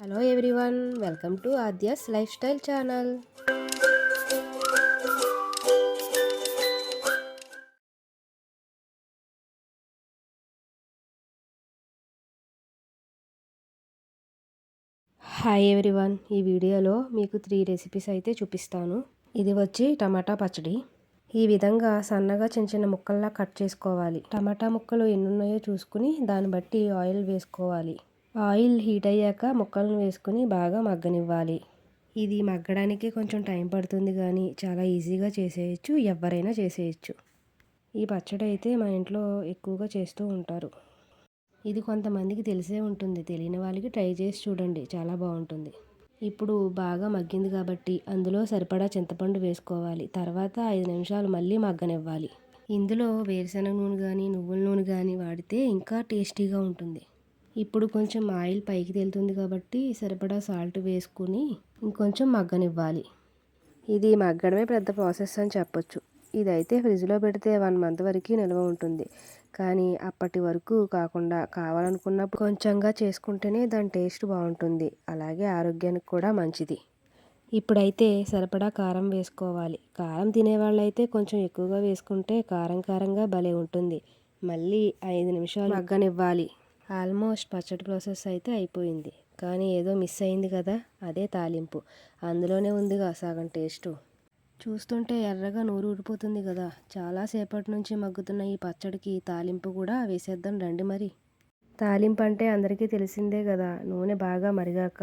Hello everyone welcome to Aadya's life style channel hi everyone ఈ వీడియోలో మీకు three recipes అయితే చూపిస్తాను. ఇది వచ్చి టమాటా పచ్చడి. ఈ విధంగా సన్నగా చిన్న చిన్న ముక్కల్లా కట్ చేసుకోవాలి. టమాటా ముక్కలు ఎన్ని ఉన్నాయో చూసుకుని దాన్ని బట్టి ఆయిల్ వేసుకోవాలి. ఆయిల్ హీట్ అయ్యాక ముక్కలను వేసుకుని బాగా మగ్గనివ్వాలి. ఇది మగ్గడానికి కొంచెం టైం పడుతుంది కానీ చాలా ఈజీగా చేసేయచ్చు ఎవరైనా చేసేయచ్చు. ఈ పచ్చడి అయితే మా ఇంట్లో ఎక్కువగా చేస్తూ ఉంటారు. ఇది కొంతమందికి తెలిసే ఉంటుంది తెలియని వాళ్ళకి ట్రై చేసి చూడండి చాలా బాగుంటుంది. ఇప్పుడు బాగా మగ్గింది కాబట్టి అందులో సరిపడా చింతపండు వేసుకోవాలి తర్వాత ఐదు నిమిషాలు మళ్ళీ మగ్గనివ్వాలి. ఇందులో వేరుశనగ నూనె కానీ నువ్వుల నూనె కానీ వాడితే ఇంకా టేస్టీగా ఉంటుంది. ఇప్పుడు కొంచెం ఆయిల్ పైకి తేలుతుంది కాబట్టి సరిపడా సాల్ట్ వేసుకుని ఇంకొంచెం మగ్గనివ్వాలి. ఇది మగ్గడమే పెద్ద ప్రాసెస్ అని చెప్పొచ్చు. ఇదైతే ఫ్రిడ్జ్లో పెడితే వన్ మంత్ వరకు నిల్వ ఉంటుంది. కానీ అప్పటి వరకు కాకుండా కావాలనుకున్నప్పుడు కొంచెంగా చేసుకుంటేనే దాని టేస్ట్ బాగుంటుంది. అలాగే ఆరోగ్యానికి కూడా మంచిది. ఇప్పుడైతే సరిపడా కారం వేసుకోవాలి. కారం తినేవాళ్ళైతే కొంచెం ఎక్కువగా వేసుకుంటే కారం కారంగా భలే ఉంటుంది. మళ్ళీ ఐదు నిమిషాలు మగ్గనివ్వాలి. ఆల్మోస్ట్ పచ్చడి ప్రాసెస్ అయితే అయిపోయింది. కానీ ఏదో మిస్ అయింది కదా అదే తాలింపు. అందులోనే ఉందిగా సగం టేస్టు. చూస్తుంటే ఎర్రగా నూరు ఊరిపోతుంది కదా చాలాసేపటి నుంచి మగ్గుతున్న ఈ పచ్చడికి తాలింపు కూడా వేసేద్దాం రండి మరి. తాలింపు అంటే అందరికీ తెలిసిందే కదా నూనె బాగా మరిగాక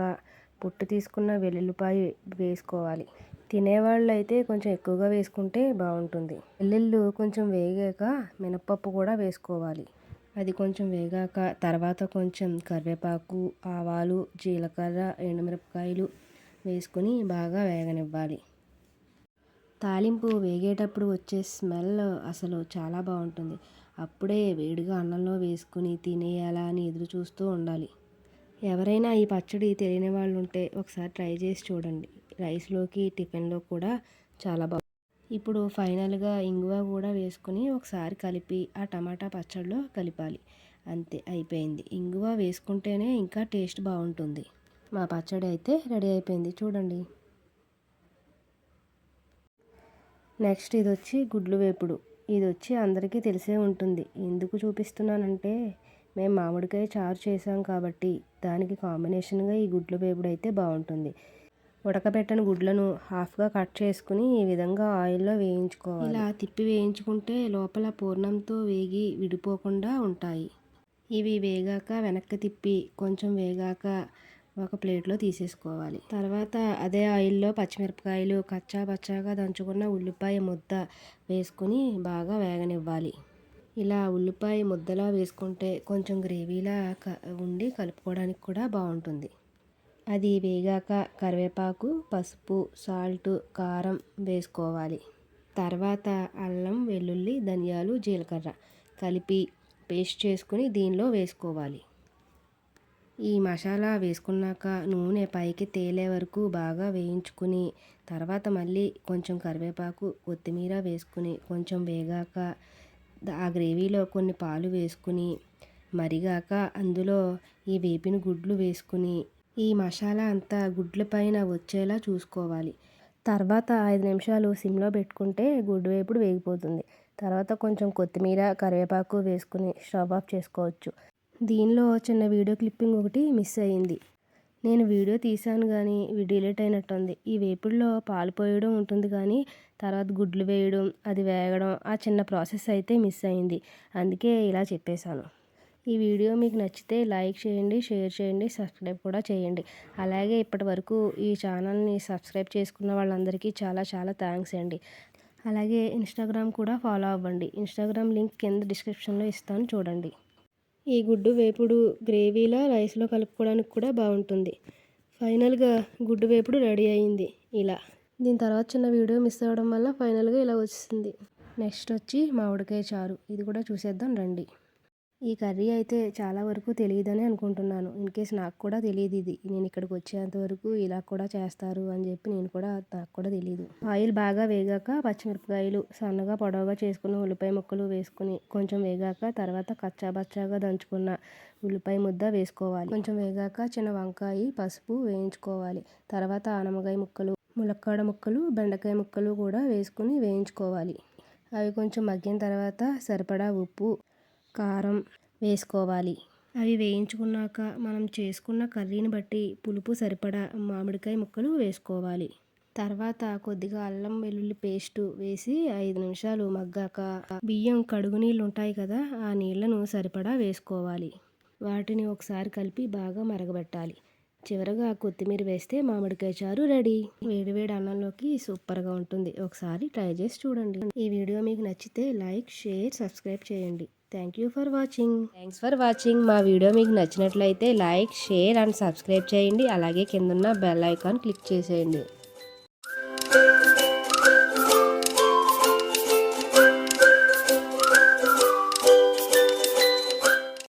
పుట్టు తీసుకున్న వెల్లుల్లిపాయ వేసుకోవాలి. తినేవాళ్ళు అయితే కొంచెం ఎక్కువగా వేసుకుంటే బాగుంటుంది. వెల్లుల్లు కొంచెం వేగాక మినప్పప్పు కూడా వేసుకోవాలి. అది కొంచెం వేగాక తర్వాత కొంచెం కరివేపాకు ఆవాలు జీలకర్ర ఎండుమిరపకాయలు వేసుకొని బాగా వేగనివ్వాలి. తాలింపు వేగేటప్పుడు వచ్చే స్మెల్ అసలు చాలా బాగుంటుంది. అప్పుడే వేడిగా అన్నంలో వేసుకుని తినేయాలా అని ఎదురు చూస్తూ ఉండాలి. ఎవరైనా ఈ పచ్చడి తెలియని వాళ్ళు ఉంటే ఒకసారి ట్రై చేసి చూడండి. రైస్లోకి టిఫిన్లో కూడా చాలా బాగుంది ఇప్పుడు ఫైనల్గా ఇంగువ కూడా వేసుకుని ఒకసారి కలిపి ఆ టమాటా పచ్చడిలో కలిపాలి. అంతే అయిపోయింది. ఇంగువ వేసుకుంటేనే ఇంకా టేస్ట్ బాగుంటుంది. మా పచ్చడి అయితే రెడీ అయిపోయింది. చూడండి. నెక్స్ట్ ఇది వచ్చి గుడ్లు వేపుడు. ఇది వచ్చి అందరికీ తెలిసే ఉంటుంది. ఎందుకు చూపిస్తున్నానంటే మేము మామిడికాయ చారు చేసాం కాబట్టి దానికి కాంబినేషన్గా ఈ గుడ్లు వేపుడు అయితే బాగుంటుంది. ఉడకబెట్టని గుడ్లను హాఫ్గా కట్ చేసుకుని ఈ విధంగా ఆయిల్లో వేయించుకోవాలి. ఇలా తిప్పి వేయించుకుంటే లోపల పూర్ణంతో వేగి విడిపోకుండా ఉంటాయి. ఇవి వేగాక వెనక్కి తిప్పి కొంచెం వేగాక ఒక ప్లేట్లో తీసేసుకోవాలి. తర్వాత అదే ఆయిల్లో పచ్చిమిరపకాయలు కచ్చా పచ్చాగా దంచుకున్న ఉల్లిపాయ ముద్ద వేసుకుని బాగా వేగనివ్వాలి. ఇలా ఉల్లిపాయ ముద్దలా వేసుకుంటే కొంచెం గ్రేవీలా ఉండి కలుపుకోవడానికి కూడా బాగుంటుంది. అది వేగాక కరివేపాకు పసుపు సాల్ట్ కారం వేసుకోవాలి. తర్వాత అల్లం వెల్లుల్లి ధనియాలు జీలకర్ర కలిపి పేస్ట్ చేసుకుని దీనిలో వేసుకోవాలి. ఈ మసాలా వేసుకున్నాక నూనె పైకి తేలే వరకు బాగా వేయించుకుని తర్వాత మళ్ళీ కొంచెం కరివేపాకు కొత్తిమీర వేసుకుని కొంచెం వేగాక ఆ గ్రేవీలో కొన్ని పాలు వేసుకుని మరిగాక అందులో ఈ వేపిన గుడ్లు వేసుకుని ఈ మసాలా అంతా గుడ్ల పైన వచ్చేలా చూసుకోవాలి. తర్వాత ఐదు నిమిషాలు సిమ్లో పెట్టుకుంటే గుడ్డు వేపుడు వేగిపోతుంది. తర్వాత కొంచెం కొత్తిమీర కరివేపాకు వేసుకుని స్టవ్ ఆఫ్ చేసుకోవచ్చు. దీనిలో చిన్న వీడియో క్లిప్పింగ్ ఒకటి మిస్ అయ్యింది. నేను వీడియో తీశాను కానీ డిలీట్ అయినట్టుంది. ఈ వేపుడులో పాలు పోయడం ఉంటుంది కానీ తర్వాత గుడ్లు వేయడం అది వేగడం ఆ చిన్న ప్రాసెస్ అయితే మిస్ అయింది అందుకే ఇలా చెప్పేశాను. ఈ వీడియో మీకు నచ్చితే లైక్ చేయండి షేర్ చేయండి సబ్స్క్రైబ్ కూడా చేయండి. అలాగే ఇప్పటి వరకు ఈ ఛానల్ని సబ్స్క్రైబ్ చేసుకున్న వాళ్ళందరికీ చాలా చాలా థ్యాంక్స్ అండి. అలాగే ఇన్స్టాగ్రామ్ కూడా ఫాలో అవ్వండి. ఇన్స్టాగ్రామ్ లింక్ కింద డిస్క్రిప్షన్లో ఇస్తాను చూడండి. ఈ గుడ్డు వేపుడు గ్రేవీలా రైస్లో కలుపుకోవడానికి కూడా బాగుంటుంది. ఫైనల్గా గుడ్డు వేపుడు రెడీ అయింది. ఇలా. దీని తర్వాత చిన్న వీడియో మిస్ అవ్వడం వల్ల ఫైనల్గా ఇలా వచ్చింది నెక్స్ట్ వచ్చి మామిడికాయ చారు. ఇది కూడా చూసేద్దాం రండి. ఈ కర్రీ అయితే చాలా వరకు తెలియదని అనుకుంటున్నాను. ఇన్ కేస్ నాకు కూడా తెలియదు ఇది. నేను ఇక్కడికి వచ్చేంత వరకు ఇలా కూడా చేస్తారు అని చెప్పి నేను కూడా నాకు కూడా తెలియదు ఆయిల్ బాగా వేగాక పచ్చిమిరపకాయలు సన్నగా పొడవుగా చేసుకున్న ఉల్లిపాయ ముక్కలు వేసుకుని కొంచెం వేగాక తర్వాత కచ్చాబచ్చాగా దంచుకున్న ఉల్లిపాయ ముద్ద వేసుకోవాలి. కొంచెం వేగాక చిన్న వంకాయ పసుపు వేయించుకోవాలి. తర్వాత ఆనమకాయ ముక్కలు ములక్కాడ ముక్కలు బెండకాయ ముక్కలు కూడా వేసుకుని వేయించుకోవాలి. అవి కొంచెం మగ్గిన తర్వాత సరిపడా ఉప్పు కారం వేసుకోవాలి. అవి వేయించుకున్నాక మనం చేసుకున్న కర్రీని బట్టి పులుపు సరిపడా మామిడికాయ ముక్కలు వేసుకోవాలి. తర్వాత కొద్దిగా అల్లం వెల్లుల్లి పేస్టు వేసి ఐదు నిమిషాలు మగ్గాక బియ్యం కడుగు నీళ్ళు ఉంటాయి కదా ఆ నీళ్ళను సరిపడా వేసుకోవాలి. వాటిని ఒకసారి కలిపి బాగా మరగబెట్టాలి. చివరగా కొత్తిమీర వేస్తే మామిడికాయ చారు రెడీ. వేడివేడి అన్నంలోకి సూపర్గా ఉంటుంది. ఒకసారి ట్రై చేసి చూడండి. ఈ వీడియో మీకు నచ్చితే లైక్ షేర్ సబ్స్క్రైబ్ చేయండి. Thank you for watching thanks for watching మా వీడియో మీకు నచ్చినట్లయితే లైక్ షేర్ అండ్ సబ్స్క్రైబ్ చేయండి. అలాగే కిందన్న బెల్ ఐకాన్ క్లిక్ చేసేయండి.